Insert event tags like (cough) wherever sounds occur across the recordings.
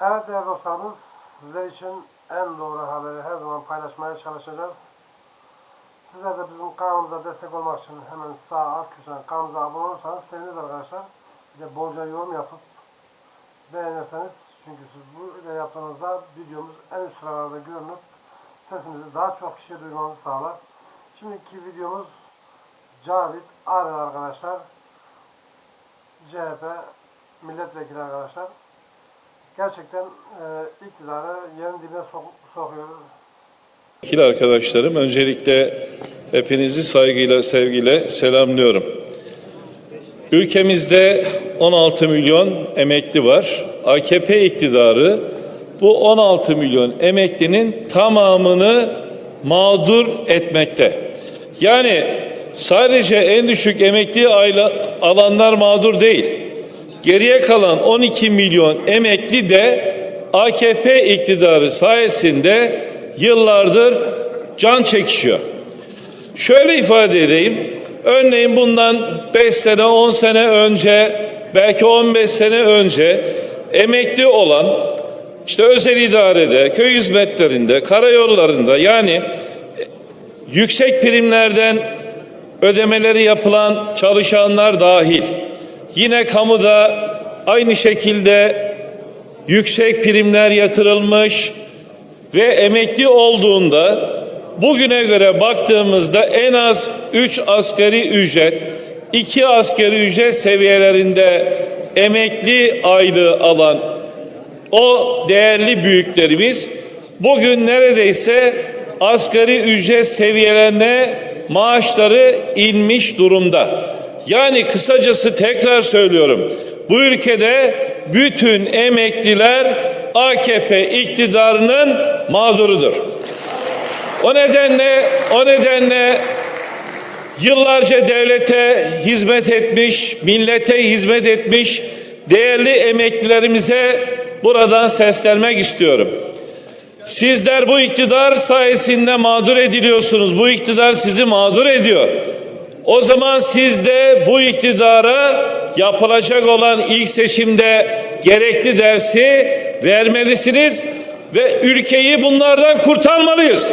Evet değerli dostlarımız, sizler için en doğru haberi her zaman paylaşmaya çalışacağız. Sizler de bizim kanalımıza destek olmak için hemen sağ alt köşeden kanalımıza abone olursanız seviniriz arkadaşlar. Bir de bolca yorum yapıp beğenirseniz çünkü siz bu ile yaptığınızda videomuz en üst sıralarda görünüp sesimizi daha çok kişiye duymamızı sağlar. Şimdiki videomuz Cavit Arel arkadaşlar. CHP milletvekili arkadaşlar. Gerçekten e, iktidarı yerin dibine sok- sokuyor. Vekil arkadaşlarım öncelikle hepinizi saygıyla sevgiyle selamlıyorum. Ülkemizde 16 milyon emekli var. AKP iktidarı bu 16 milyon emeklinin tamamını mağdur etmekte. Yani sadece en düşük emekli alanlar mağdur değil. Geriye kalan 12 milyon emekli de AKP iktidarı sayesinde yıllardır can çekişiyor. Şöyle ifade edeyim. Örneğin bundan 5 sene, 10 sene önce, belki 15 sene önce emekli olan işte özel idarede, köy hizmetlerinde, karayollarında yani yüksek primlerden ödemeleri yapılan çalışanlar dahil yine kamuda aynı şekilde yüksek primler yatırılmış ve emekli olduğunda bugüne göre baktığımızda en az 3 asgari ücret, 2 asgari ücret seviyelerinde emekli aylığı alan o değerli büyüklerimiz bugün neredeyse asgari ücret seviyelerine maaşları inmiş durumda. Yani kısacası tekrar söylüyorum. Bu ülkede bütün emekliler AKP iktidarının mağdurudur. O nedenle o nedenle yıllarca devlete hizmet etmiş, millete hizmet etmiş değerli emeklilerimize buradan seslenmek istiyorum. Sizler bu iktidar sayesinde mağdur ediliyorsunuz. Bu iktidar sizi mağdur ediyor. O zaman siz de bu iktidara yapılacak olan ilk seçimde gerekli dersi vermelisiniz ve ülkeyi bunlardan kurtarmalıyız.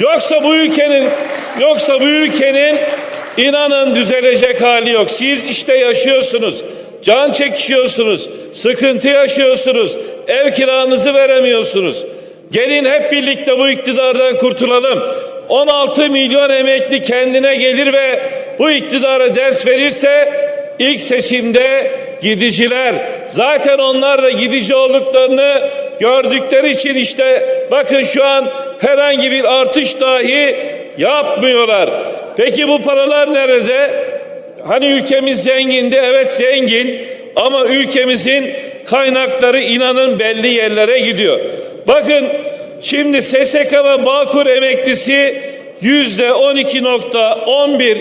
Yoksa bu ülkenin yoksa bu ülkenin inanın düzelecek hali yok. Siz işte yaşıyorsunuz. Can çekişiyorsunuz. Sıkıntı yaşıyorsunuz. Ev kiranızı veremiyorsunuz. Gelin hep birlikte bu iktidardan kurtulalım. 16 milyon emekli kendine gelir ve bu iktidara ders verirse ilk seçimde gidiciler zaten onlar da gidici olduklarını gördükleri için işte bakın şu an herhangi bir artış dahi yapmıyorlar. Peki bu paralar nerede? Hani ülkemiz zengindi evet zengin ama ülkemizin kaynakları inanın belli yerlere gidiyor. Bakın şimdi SSK ve Bağkur emeklisi yüzde 12.11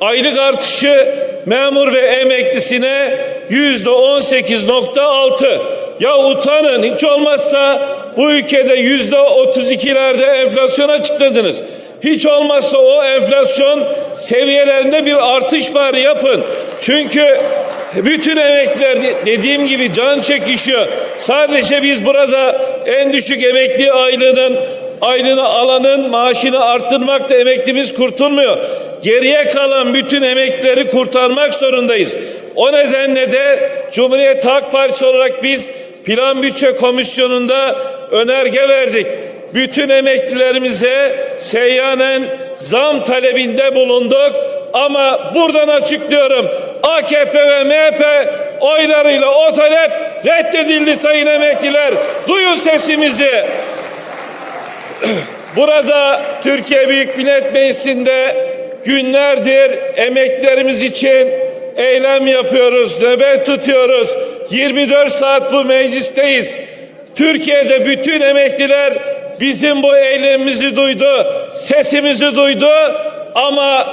aylık artışı memur ve emeklisine yüzde 18.6 ya utanın hiç olmazsa bu ülkede yüzde 32'lerde enflasyon açıkladınız. Hiç olmazsa o enflasyon seviyelerinde bir artış bari yapın. Çünkü bütün emekliler dediğim gibi can çekişiyor. Sadece biz burada en düşük emekli aylığının aylığını alanın maaşını arttırmakla emeklimiz kurtulmuyor. Geriye kalan bütün emeklileri kurtarmak zorundayız. O nedenle de Cumhuriyet Halk Partisi olarak biz Plan Bütçe Komisyonu'nda önerge verdik bütün emeklilerimize seyyanen zam talebinde bulunduk. Ama buradan açıklıyorum. AKP ve MHP oylarıyla o talep reddedildi sayın emekliler. Duyun sesimizi. (clears throat) Burada Türkiye Büyük Millet Meclisi'nde günlerdir emeklerimiz için eylem yapıyoruz, nöbet tutuyoruz. 24 saat bu meclisteyiz. Türkiye'de bütün emekliler bizim bu eylemimizi duydu, sesimizi duydu ama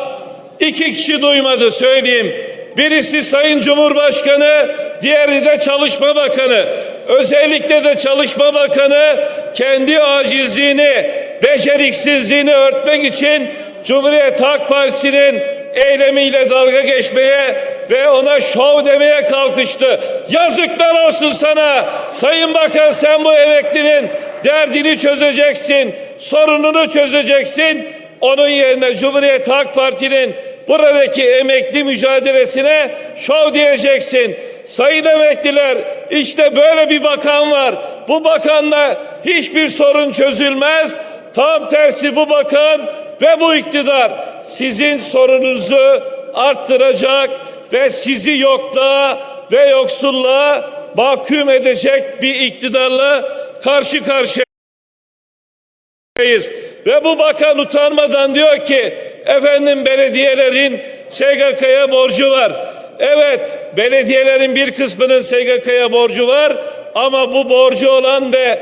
iki kişi duymadı söyleyeyim. Birisi Sayın Cumhurbaşkanı, diğeri de Çalışma Bakanı. Özellikle de Çalışma Bakanı kendi acizliğini, beceriksizliğini örtmek için Cumhuriyet Halk Partisi'nin eylemiyle dalga geçmeye ve ona şov demeye kalkıştı. Yazıklar olsun sana. Sayın Bakan sen bu emeklinin derdini çözeceksin, sorununu çözeceksin. Onun yerine Cumhuriyet Halk Parti'nin buradaki emekli mücadelesine şov diyeceksin. Sayın emekliler işte böyle bir bakan var. Bu bakanla hiçbir sorun çözülmez. Tam tersi bu bakan ve bu iktidar sizin sorununuzu arttıracak ve sizi yokluğa ve yoksulluğa mahkum edecek bir iktidarla karşı karşıya Biz Ve bu bakan utanmadan diyor ki efendim belediyelerin SGK'ya borcu var. Evet belediyelerin bir kısmının SGK'ya borcu var ama bu borcu olan ve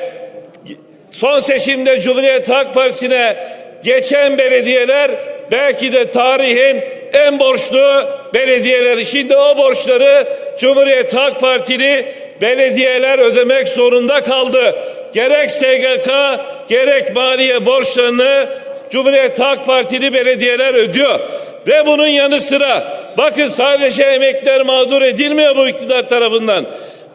son seçimde Cumhuriyet Halk Partisi'ne geçen belediyeler belki de tarihin en borçlu belediyeleri. Şimdi o borçları Cumhuriyet Halk Partili belediyeler ödemek zorunda kaldı. Gerek SGK gerek maliye borçlarını Cumhuriyet Halk Partili belediyeler ödüyor. Ve bunun yanı sıra bakın sadece emekler mağdur edilmiyor bu iktidar tarafından.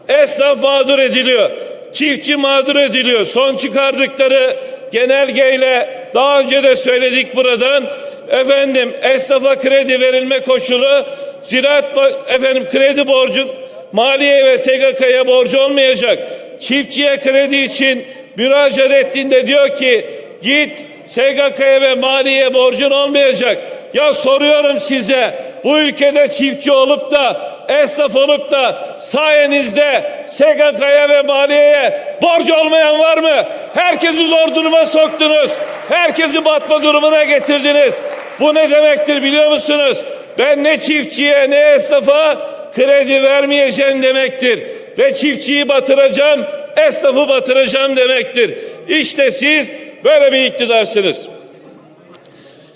Esnaf mağdur ediliyor. Çiftçi mağdur ediliyor. Son çıkardıkları genelgeyle daha önce de söyledik buradan. Efendim esnafa kredi verilme koşulu ziraat efendim kredi borcun maliye ve SGK'ya borcu olmayacak. Çiftçiye kredi için müracaat ettiğinde diyor ki git SGK'ya ve maliye borcun olmayacak. Ya soruyorum size bu ülkede çiftçi olup da esnaf olup da sayenizde SGK'ya ve maliyeye borcu olmayan var mı? Herkesi zor duruma soktunuz. Herkesi batma durumuna getirdiniz. Bu ne demektir biliyor musunuz? Ben ne çiftçiye ne esnafa kredi vermeyeceğim demektir. Ve çiftçiyi batıracağım, esnafı batıracağım demektir. İşte siz böyle bir iktidarsınız.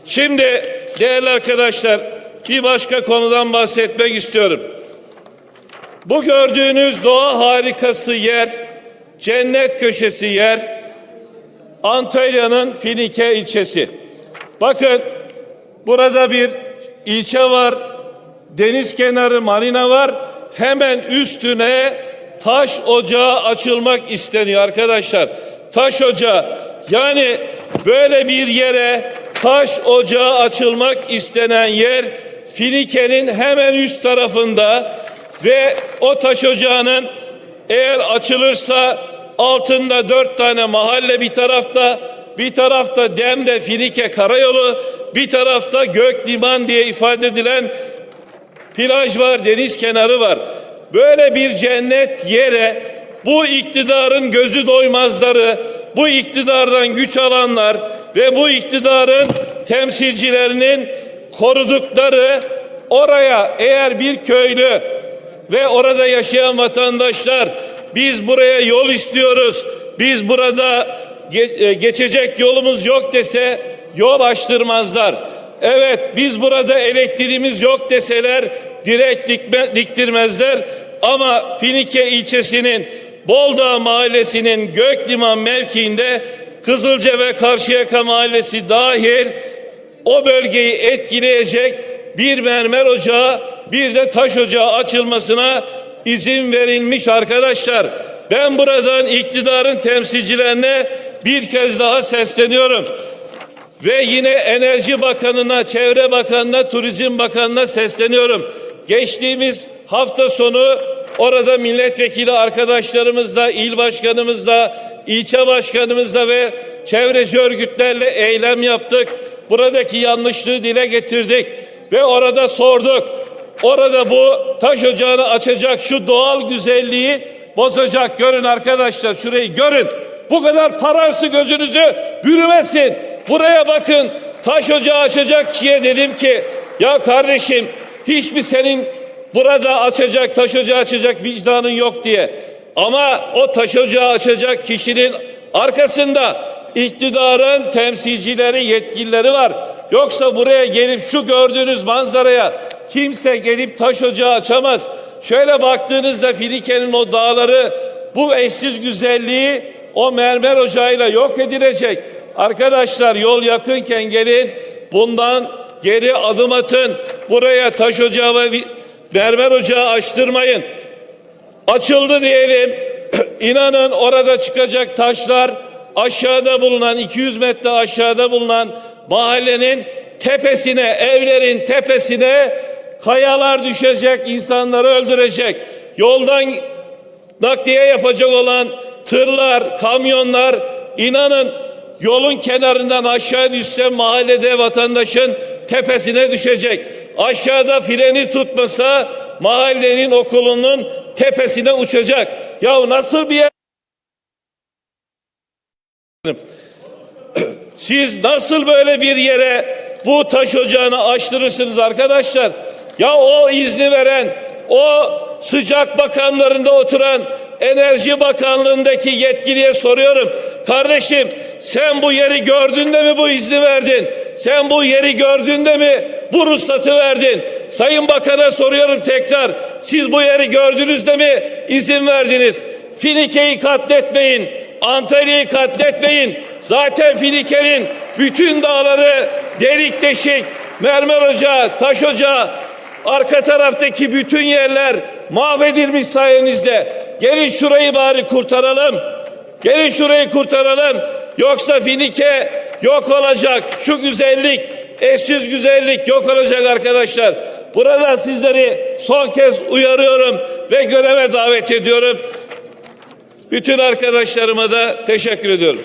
Şimdi değerli arkadaşlar bir başka konudan bahsetmek istiyorum. Bu gördüğünüz doğa harikası yer, cennet köşesi yer, Antalya'nın Finike ilçesi. Bakın burada bir ilçe var, deniz kenarı marina var. Hemen üstüne taş ocağı açılmak isteniyor arkadaşlar. Taş ocağı yani böyle bir yere taş ocağı açılmak istenen yer Finike'nin hemen üst tarafında ve o taş ocağının eğer açılırsa altında dört tane mahalle bir tarafta, bir tarafta Demre Finike Karayolu, bir tarafta Gök Liman diye ifade edilen plaj var, deniz kenarı var. Böyle bir cennet yere bu iktidarın gözü doymazları, bu iktidardan güç alanlar ve bu iktidarın temsilcilerinin korudukları oraya eğer bir köylü ve orada yaşayan vatandaşlar biz buraya yol istiyoruz. Biz burada e, geçecek yolumuz yok dese yol açtırmazlar. Evet biz burada elektriğimiz yok deseler direkt dikme, diktirmezler. Ama Finike ilçesinin Boldağ mahallesinin Gökliman mevkiinde Kızılca ve Karşıyaka mahallesi dahil o bölgeyi etkileyecek bir mermer ocağı bir de taş ocağı açılmasına izin verilmiş arkadaşlar. Ben buradan iktidarın temsilcilerine bir kez daha sesleniyorum. Ve yine Enerji Bakanı'na, Çevre Bakanı'na, Turizm Bakanı'na sesleniyorum. Geçtiğimiz hafta sonu orada milletvekili arkadaşlarımızla, il başkanımızla, ilçe başkanımızla ve çevreci örgütlerle eylem yaptık. Buradaki yanlışlığı dile getirdik ve orada sorduk. Orada bu taş ocağını açacak şu doğal güzelliği bozacak. Görün arkadaşlar şurayı görün. Bu kadar pararsı gözünüzü bürümesin. Buraya bakın taş ocağı açacak kişiye dedim ki ya kardeşim hiç mi senin burada açacak taş ocağı açacak vicdanın yok diye. Ama o taş ocağı açacak kişinin arkasında iktidarın temsilcileri, yetkilileri var. Yoksa buraya gelip şu gördüğünüz manzaraya kimse gelip taş ocağı açamaz. Şöyle baktığınızda Filike'nin o dağları bu eşsiz güzelliği o mermer ocağıyla yok edilecek. Arkadaşlar yol yakınken gelin bundan geri adım atın. Buraya taş ocağı mermer ocağı açtırmayın. Açıldı diyelim. (clears throat) İnanın orada çıkacak taşlar aşağıda bulunan 200 metre aşağıda bulunan mahallenin tepesine, evlerin tepesine kayalar düşecek, insanları öldürecek. Yoldan nakliye yapacak olan tırlar, kamyonlar inanın yolun kenarından aşağı düşse mahallede vatandaşın tepesine düşecek. Aşağıda freni tutmasa mahallenin okulunun tepesine uçacak. Ya nasıl bir yer? (clears throat) Siz nasıl böyle bir yere bu taş ocağını açtırırsınız arkadaşlar? Ya o izni veren, o sıcak bakanlarında oturan Enerji Bakanlığındaki yetkiliye soruyorum. Kardeşim sen bu yeri gördüğünde mi bu izni verdin? Sen bu yeri gördüğünde mi bu ruhsatı verdin? Sayın Bakan'a soruyorum tekrar. Siz bu yeri gördünüzde mi izin verdiniz? Finike'yi katletmeyin. Antalya'yı katletmeyin. Zaten Finike'nin bütün dağları delik deşik, mermer ocağı, taş ocağı, arka taraftaki bütün yerler mahvedilmiş sayenizde. Gelin şurayı bari kurtaralım. Gelin şurayı kurtaralım. Yoksa Finike yok olacak. Şu güzellik, eşsiz güzellik yok olacak arkadaşlar. Burada sizleri son kez uyarıyorum ve göreve davet ediyorum. Bütün arkadaşlarıma da teşekkür ediyorum.